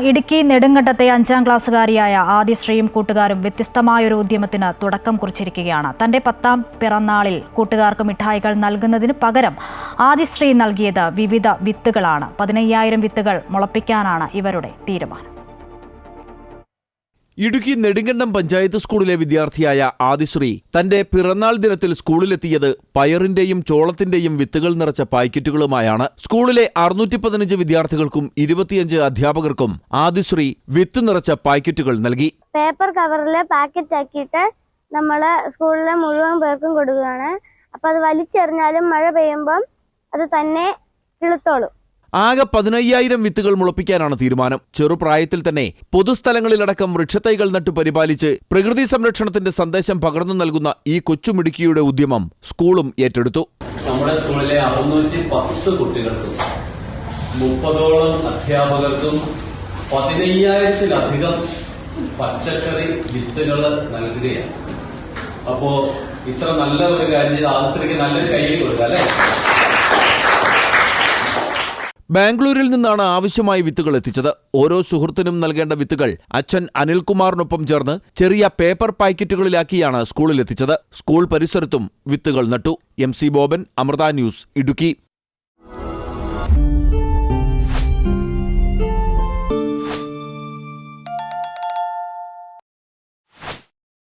ഇടുക്കി നെടുങ്കണ്ടത്തെ അഞ്ചാം ക്ലാസ്സുകാരിയായ ആദിശ്രീയും കൂട്ടുകാരും വ്യത്യസ്തമായൊരു ഉദ്യമത്തിന് തുടക്കം കുറിച്ചിരിക്കുകയാണ്. തന്റെ പത്താം പിറന്നാളിൽ കൂട്ടുകാർക്ക് മിഠായികൾ നൽകുന്നതിന് പകരം ആദിശ്രീ നൽകിയത് വിവിധ വിത്തുകളാണ്. പതിനയ്യായിരം വിത്തുകൾ മുളപ്പിക്കാനാണ് ഇവരുടെ തീരുമാനം. ഇടുക്കി നെടുങ്കണ്ടം പഞ്ചായത്ത് സ്കൂളിലെ വിദ്യാർത്ഥിയായ ആദിശ്രീ തന്റെ പിറന്നാൾ ദിനത്തിൽ സ്കൂളിലെത്തിയത് പയറിന്റെയും ചോളത്തിന്റെയും വിത്തുകൾ നിറച്ച പായ്ക്കറ്റുകളുമായാണ്. സ്കൂളിലെ അറുന്നൂറ്റി പതിനഞ്ച് വിദ്യാർത്ഥികൾക്കും ഇരുപത്തിയഞ്ച് അധ്യാപകർക്കും ആദിശ്രീ വിത്ത് നിറച്ച പായ്ക്കറ്റുകൾ നൽകി. പേപ്പർ കവറിൽ പാക്കറ്റ് ആക്കിയിട്ട് നമ്മൾ സ്കൂളിലെ മുഴുവൻ പേർക്കും കൊടുക്കുകയാണ്. അപ്പം അത് വലിച്ചെറിഞ്ഞാലും മഴ പെയ്യുമ്പം അത് തന്നെ കിളുത്തോളും. ആകെ പതിനയ്യായിരം വിത്തുകൾ മുളപ്പിക്കാനാണ് തീരുമാനം. ചെറുപ്രായത്തിൽ തന്നെ പൊതുസ്ഥലങ്ങളിലടക്കം വൃക്ഷത്തൈകൾ നട്ടു പരിപാലിച്ച് പ്രകൃതി സംരക്ഷണത്തിന്റെ സന്ദേശം പകർന്നു നൽകുന്ന ഈ കൊച്ചുമിടുക്കിയുടെ ഉദ്യമം സ്കൂളും ഏറ്റെടുത്തു. നമ്മുടെ സ്കൂളിലെ കുട്ടികൾക്കും മുപ്പതോളം അധ്യാപകർക്കും പതിനയ്യായിരത്തിലധികം പച്ചക്കറി വിത്തുകൾ നൽകുകയാണ്. അപ്പോ ഇത്ര നല്ല ഒരു കാര്യം ചെയ്ത് ആശ്രയിക്ക് നല്ലൊരു കൈ കൊടുക്കുക അല്ലെ? ബാംഗ്ലൂരിൽ നിന്നാണ് ആവശ്യമായ വിത്തുകൾ എത്തിച്ചത്. ഓരോ സുഹൃത്തിനും നൽകേണ്ട വിത്തുകൾ അച്ഛൻ അനിൽകുമാറിനൊപ്പം ചേർന്ന് ചെറിയ പേപ്പർ പാക്കറ്റുകളിലാക്കിയാണ് സ്കൂളിലെത്തിച്ചത്. സ്കൂൾ പരിസരത്തും വിത്തുകൾ നട്ടു. M C Boban Amrita news Idukki.